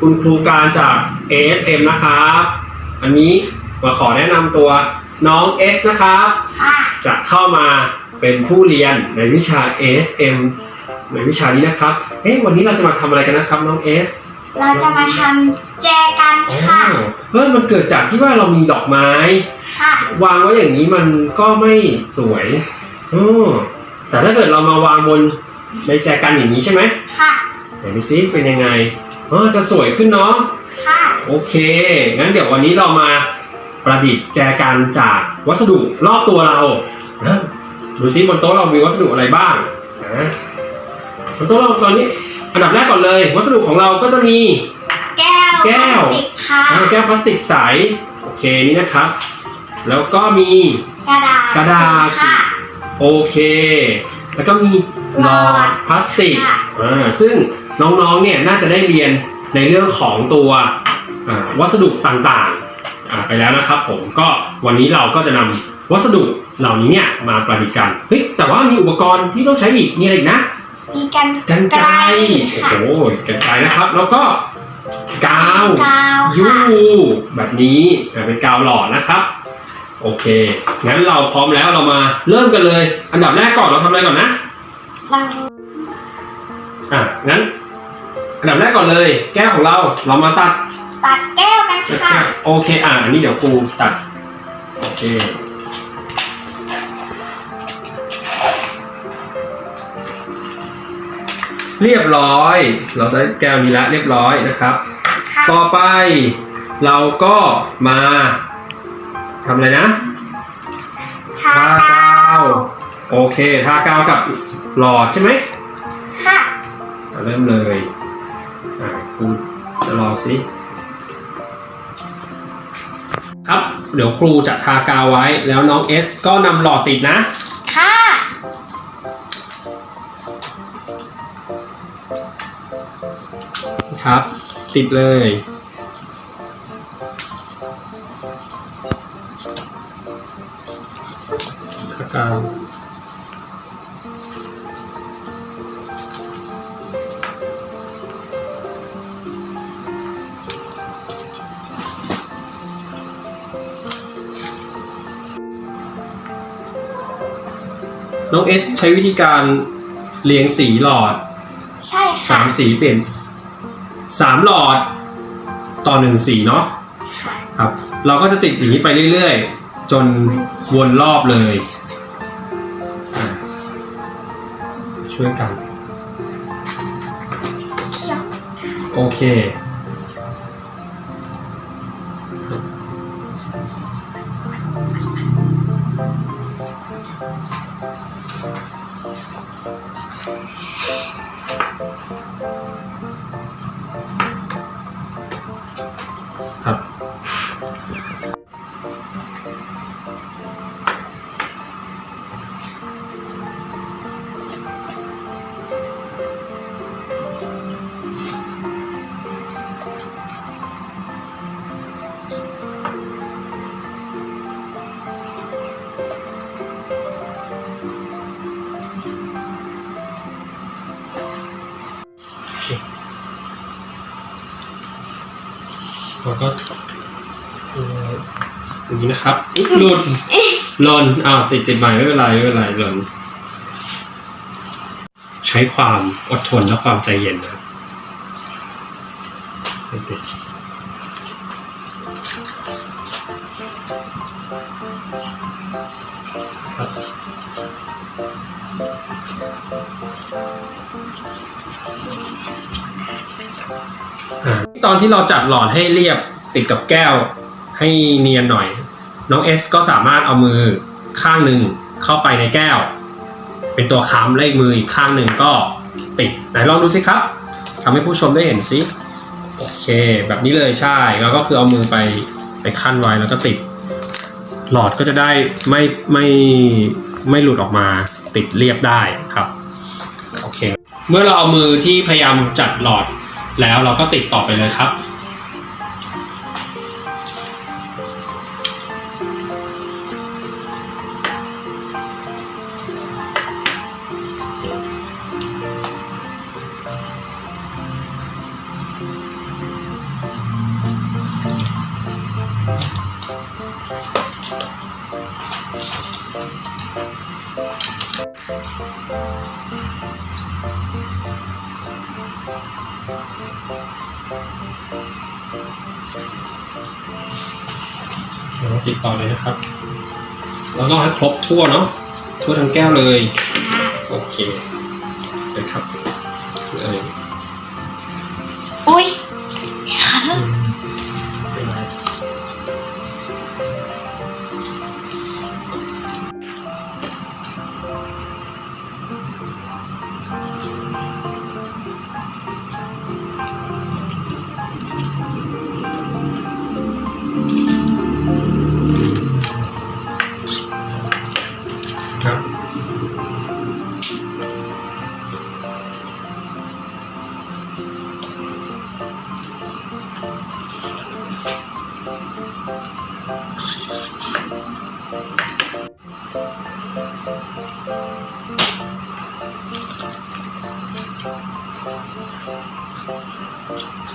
คุณครูการจาก ASM นะครับ อันนี้มาขอแนะนำตัวน้อง S นะครับ ค่ะจะเข้ามาเป็นผู้เรียนในวิชา ASM ในวิชานี้นะครับ เอ๊ะวันนี้เราจะมาทำอะไรกันนะครับน้อง S เราจะมาทำแจกันอ๋อค่ะเฮ้ยมันเกิดจากที่ว่าเรามีดอกไม้ ค่ะ วางไว้อย่างนี้มันก็ไม่สวยออแต่ถ้าเกิดเรามาวางบนในแจกันอย่างนี้ใช่ไหมค่ะ ไหนดูซิเป็นยังไง อ๋อจะสวยขึ้นเนาะค่ะ โอเค งั้นเดี๋ยววันนี้เรามาประดิษฐ์แจกันจากวัสดุรอบตัวเรานะดูซิบนโต๊ะเรามีวัสดุอะไรบ้างนะบนโต๊ะเราตอนนี้อันดับแรกก่อนเลย วัสดุของเราก็จะมี แก้วแก้ว พลาสติกค่ะอ่าแก้วพลาสติกใสโอเคนี่นะครับ แล้วก็มี กระดาษกระดาษ ค่ะ โอเค แล้วก็มีหลอดพลาสติกค่ะอ่า ซึ่ง น้องๆเนี่ยน่าจะได้เรียนในเรื่องของตัวอ่าวัสดุต่างๆอ่าไปแล้วนะครับผมก็วันนี้เราก็จะนำวัสดุเหล่านี้เนี่ยมาประดิษฐ์กันเฮ้ยแต่ว่ามีอุปกรณ์ที่ต้องใช้อีกมีอะไรอีกนะมีกันกันไกรค่ะโอ้โหกันไกรนะครับ แล้วก็กาวกาวยูค่ะแบบนี้อ่าเป็นกาวหล่อนะครับโอเค งั้นเราพร้อมแล้วเรามาเริ่มกันเลย อันดับแรกก่อนเราทำอะไรก่อนนะบางอะงั้น อันดับแรกก่อนเลย แก้วของเราเรามาตัดตัดแก้วกันค่ะโอเคอะอันนี้เดี๋ยวครูตัดโอเคเรียบร้อย เราได้แก้วนี้แล้วเรียบร้อยนะครับ ค่ะต่อไปเราก็มาทำอะไรนะ ทากาาววโอเคทากาวกับหลอดใช่ไหมค่ะอะเริ่มเลยอะ ครูจะรอสิครับ เดี๋ยวครูจะทากาวไว้แล้วน้องเอสก็นำหลอดติดนะ ค่ะครับ ติดเลยทากาว น้องเอสใช้วิธีการเรียงสีหลอดใช่สาค่ะมสีเปลี่ยนสามหลอดต่อหนึ่งสีเนาะค่ะครับ เราก็จะติดอย่างนี้ไปเรื่อยๆ จนวนรอบเลยอะช่วยกันโอเค Thank you. แล้วก็เอ่ออย่างนี้นะครับอุ๊ยหลุดหล่นอ้าวติดติดใหม่ไม่เป็นไรไม่เป็นไรหล่นใช้ความอดทนและความใจเย็นนะไม่ติด ตอนที่เราจัดหลอดให้เรียบติดกับแก้วให้เนียนหน่อย น้องเอสก็สามารถเอามือข้างหนึ่งเข้าไปในแก้ว เป็นตัวค้ำและอีกมืออีกข้างหนึ่งก็ติดไหนลองดูสิครับทำให้ผู้ชมได้เห็นสิโอเค แบบนี้เลยใช่แล้วก็คือเอามือไปไปขั้นไว้แล้วก็ติด หลอดก็จะได้ไม่ไม่ไม่หลุดออกมาติดเรียบได้ครับ เมื่อเราเอามือที่พยายามจับหลอดแล้วเราก็ติดต่อไปเลยครับ เราติดต่อเลยนะครับแล้วก็ให้ครบทั่วเนาะทั่วทั้งแก้วเลย โอเคนะครับเลยอุ้ย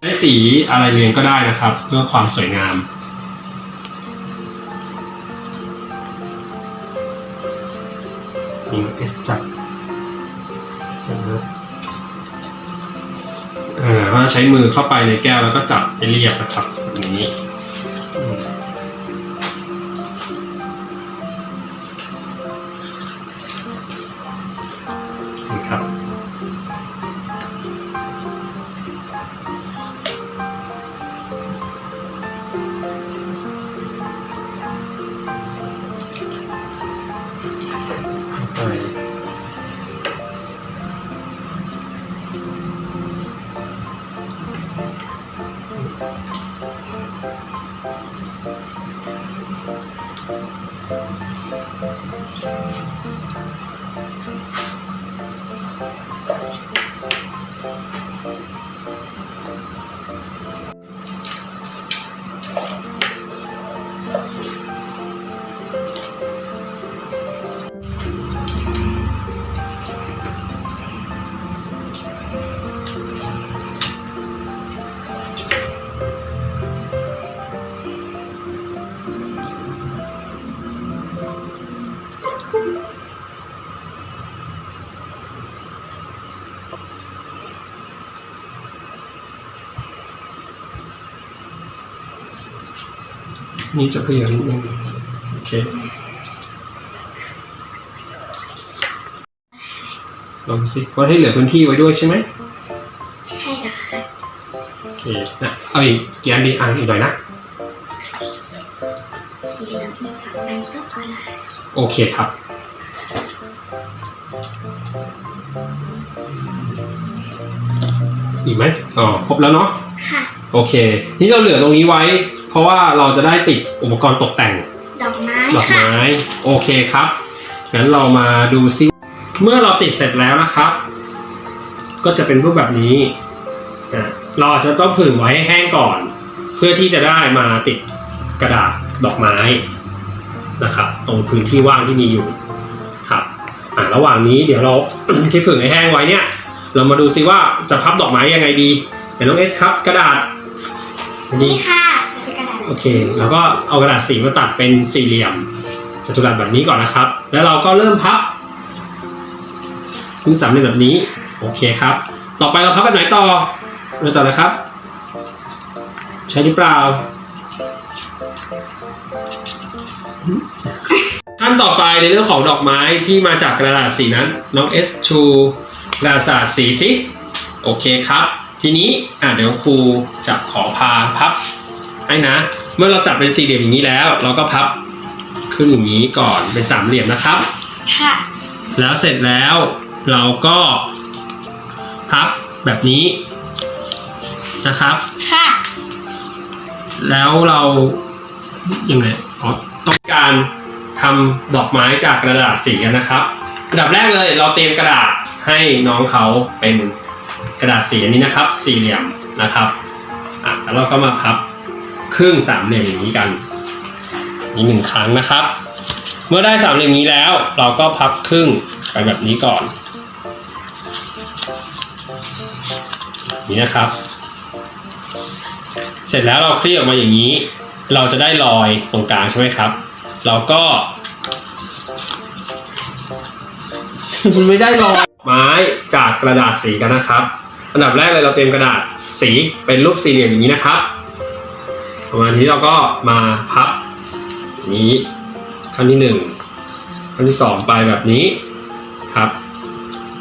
ใช้สีอะไรเรียงก็ได้นะครับ เพื่อความสวยงามนี่เอสจับจับนะเอ่อก็ใช้มือเข้าไปในแก้วแล้วก็จับให้เรียบนะครับแบบนี้อืมนี่ นี่จะเพลียนิดนึงโอเคลองดูสิว่าให้เหลือพื้นที่ไว้ด้วยใช่ไหมใช่แล้วค่ะโอเคนะเอาอีกกี่อันดีอ่านอีกหน่อยนะสีเหลืองอีกสองอันก็พอละค่ะโอเคครับอีกไหมอ๋อครบแล้วเนาะค่ะโอเค ทีนี้เราเหลือตรงนี้ไว้เพ ราะว่าเราจะได้ติดอุปกรณ์ตกแต่งดอกไม้ดอกค่ะไม้โอเคครับงั้นเรามาดูซิเมื่อเราติดเสร็จแล้วนะครับ ก็จะเป็นรูปแบบนี้อะเราอาจจะต้องผึ่งไว้ให้แห้งก่อน เพื่อที่จะได้มาติดกระดาษดอกไม้นะครับ ตรงพื้นที่ว่างที่มีอยู่ครับอ่าระหว่างนี้เดี๋ยวเรา ที่ผึ่งให้แห้งไว้เนี่ย เรามาดูซิว่าจะพับดอกไม้ยังไงดีเดี๋ยวน้องเอสครับกระดาษอันนี้นี่ค่ะ โอเค แล้วก็เอากระดาษสีมาตัดเป็นสี่เหลี่ยมจัตุรัสแบบนี้ก่อนนะครับ แล้วเราก็เริ่มพับพื้นสามเหลี่ยมแบบนี้ โอเคครับ ต่อไปเราพับแบบไหนต่อเริ่มต่อเลยครับ ใช่หรือเปล่า ขั้นต่อไปในเรื่องของดอกไม้ที่มาจากกระดาษสีนั้น น้องเอสชูกระดาษสีสิ โอเคครับ ทีนี้อะเดี๋ยวครูจะขอพาพับ ให้นะ เมื่อเราตัดเป็นสี่เหลี่ยมอย่างนี้แล้ว เราก็พับขึ้นอย่างนี้ก่อนเป็นสามเหลี่ยมนะครับ ค่ะ แล้วเสร็จแล้วเราก็พับแบบนี้นะครับ ค่ะ แล้วเรายังไงอ๋อต้องการทำดอกไม้จากกระดาษสีกันนะครับ อันดับแรกเลยเราเตรียมกระดาษให้น้องเขาเป็นกระดาษสีอันนี้นะครับ สี่เหลี่ยมนะครับอะแล้วเราก็มาพับ ครึ่งสามเหลี่ยมอย่างนี้กันนี่หนึ่งครั้งนะครับ เมื่อได้สามเหลี่ยมนี้แล้ว เราก็พับครึ่งไปแบบนี้ก่อน นี่นะครับ เสร็จแล้วเราคลี่ออกมาอย่างนี้ เราจะได้รอยตรงกลางใช่ไหมครับ เราก็มันไม่ได้รอกไม้จากกระดาษสีกันนะครับ อันดับแรกเลยเราเตรียมกระดาษสีเป็นรูปสี่เหลี่ยมอย่างนี้นะครับ ประมาณนี้เราก็มาพับนี้ขั้นที่หนึ่งขั้นที่สองไปแบบนี้ครับ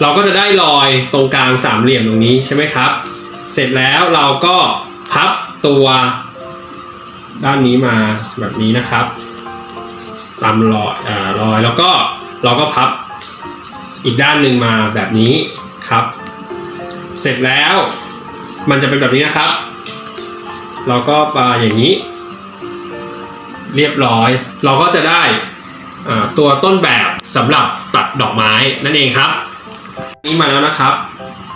เราก็จะได้รอยตรงกลางสามเหลี่ยมตรงนี้ใช่ไหมครับ เสร็จแล้วเราก็พับตัวด้านนี้มาแบบนี้นะครับ ตามรอยอรอยแล้วก็เราก็พับอีกด้านหนึ่งมาแบบนี้ครับ เสร็จแล้วมันจะเป็นแบบนี้นะครับ เราก็ปาอย่างนี้ เรียบร้อย เราก็จะได้ตัวต้นแบบสำหรับตัดดอกไม้นั่นเองครับ นี่มาแล้วนะครับ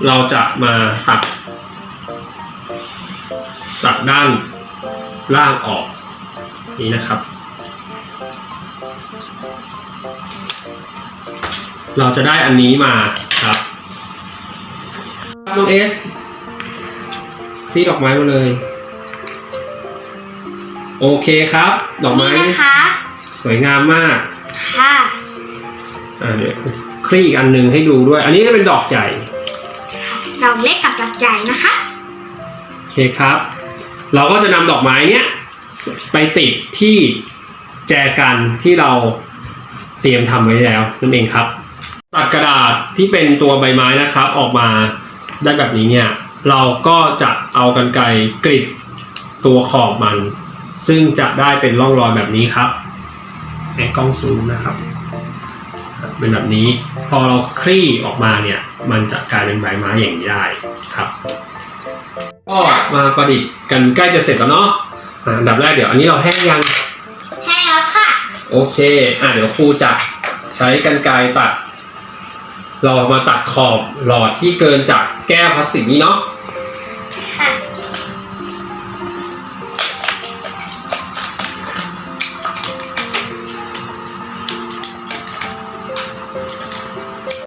เราจะมาตัด ตัดด้านล่างออกนี่นะครับ เราจะได้อันนี้มาครับน้องเอสตีดอกไม้มาเลย โอเคครับ ดอกไม้นี่นะคะ สวยงามมาก ค่ะ อ่าเดี๋ยวคลี่อีกอันหนึ่งให้ดูด้วย อันนี้ก็เป็นดอกใหญ่ ดอกเล็กกับดอกใหญ่นะคะ โอเคครับ เราก็จะนำดอกไม้เนี้ยไปติดที่แจกันที่เราเตรียมทำไว้แล้วนั่นเองครับ ตัดกระดาษที่เป็นตัวใบไม้นะครับ ออกมาได้แบบนี้เนี่ย เราก็จะเอากันไกรกริดตัวขอบมัน ซึ่งจะได้เป็นร่องรอยแบบนี้ครับให้กล้องซูมนะครับเป็นแบบนี้พอเราคลี่ออกมาเนี่ยมันจะกลายเป็นใบไม้อย่างนี้ได้ครับ ก็มาประดิษฐ์กันใกล้จะเสร็จแล้วเนาะอ่าอันดับแรกเดี๋ยวอันนี้เราแห้งยังแห้งแล้วค่ะ โอเคอะเดี๋ยวครูจะใช้กันไกรตัด เรามาตัดขอบหลอดที่เกินจากแก้วพลาสติกนี้เนาะ